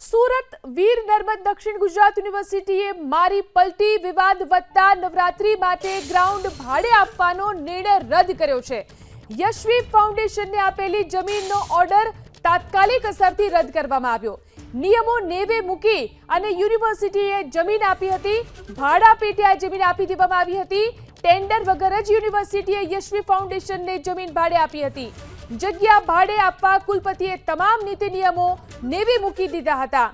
સુરત વીર નર્મદ દક્ષિણ ગુજરાત યુનિવર્સિટીએ મારી પલટી વિવાદ વધતા નવરાત્રી માટે ગ્રાઉન્ડ ભાડે આપવાનો નિર્ણય રદ કર્યો છે. યશવી ફાઉન્ડેશનને આપેલી જમીનનો ઓર્ડર તાત્કાલિક અસરથી રદ કરવામાં આવ્યો. નિયમો નેવે મૂકી અને યુનિવર્સિટીએ જમીન આપી હતી. ભાડા પેટે આ જમીન આપી દેવામાં આવી હતી. ટેન્ડર વગર જ યુનિવર્સિટીએ યશવી ફાઉન્ડેશનને જમીન ભાડે આપી હતી. જગ્યા ભાડે આપવા કુલપતિએ તમામ નીતિ નિયમો નેવી મૂકી દીધા હતા.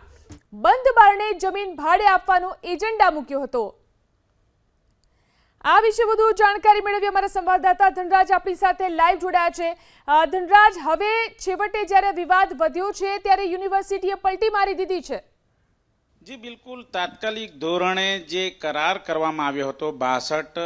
બંધ બારણે જમીન ભાડે આપવાનો એજન્ડા મૂક્યો હતો. આ વિશે વધુ જાણકારી મેળવી અમારા સંવાદદાતા ધનરાજ આપણી સાથે લાઈવ જોડાયા છે. ધનરાજ, હવે છેવટે જ્યારે વિવાદ વધ્યો છે, ત્યારે યુનિવર્સિટીએ પલટી મારી દીધી છે. જી, બિલકુલ. તાત્કાલિક ધોરણે જે કરાર કરવામાં આવ્યો હતો, બાસઠ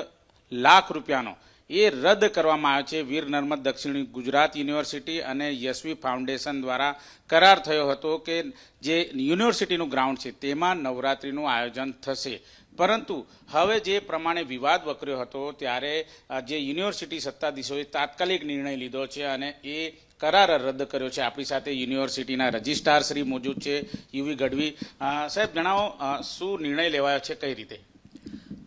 લાખ રૂપિયાનો એ રદ કરવામાં આવ્યો છે. વીર નર્મદ દક્ષિણ ગુજરાત યુનિવર્સિટી અને યશવી ફાઉન્ડેશન દ્વારા કરાર થયો હતો કે જે યુનિવર્સિટીનું ગ્રાઉન્ડ છે, તેમાં નવરાત્રિનું આયોજન થશે. પરંતુ હવે જે પ્રમાણે વિવાદ વકર્યો હતો, ત્યારે જે યુનિવર્સિટી સત્તાધીશોએ તાત્કાલિક નિર્ણય લીધો છે અને એ કરાર રદ કર્યો છે. આપણી સાથે યુનિવર્સિટીના રજિસ્ટ્રાર શ્રી મોજૂદ છે, યુવી ગઢવી. સાહેબ, જણાવો શું નિર્ણય લેવાયો છે, કઈ રીતે?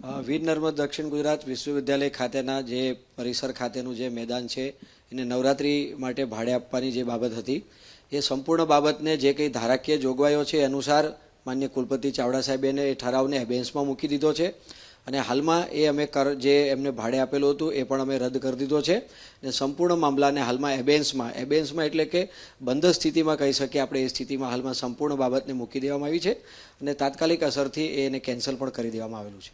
વીર નર્મદ દક્ષિણ ગુજરાત વિશ્વવિદ્યાલય ખાતેના જે પરિસર ખાતેનું જે મેદાન છે, એને નવરાત્રિ માટે ભાડે આપવાની જે બાબત હતી, એ સંપૂર્ણ બાબતને જે કંઈ ધારાકીય જોગવાઈઓ છે અનુસાર માન્ય કુલપતિ ચાવડા સાહેબેને એ ઠરાવને એબેન્સમાં મૂકી દીધો છે. અને હાલમાં એ અમે કર, જે એમને ભાડે આપેલું હતું, એ પણ અમે રદ કરી દીધો છે. અને સંપૂર્ણ મામલાને હાલમાં એબેન્સમાં એબેન્સમાં એટલે કે બંધ સ્થિતિમાં કહી શકીએ આપણે, એ સ્થિતિમાં હાલમાં સંપૂર્ણ બાબતને મૂકી દેવામાં આવી છે. અને તાત્કાલિક અસરથી એને કેન્સલ પણ કરી દેવામાં આવેલું છે.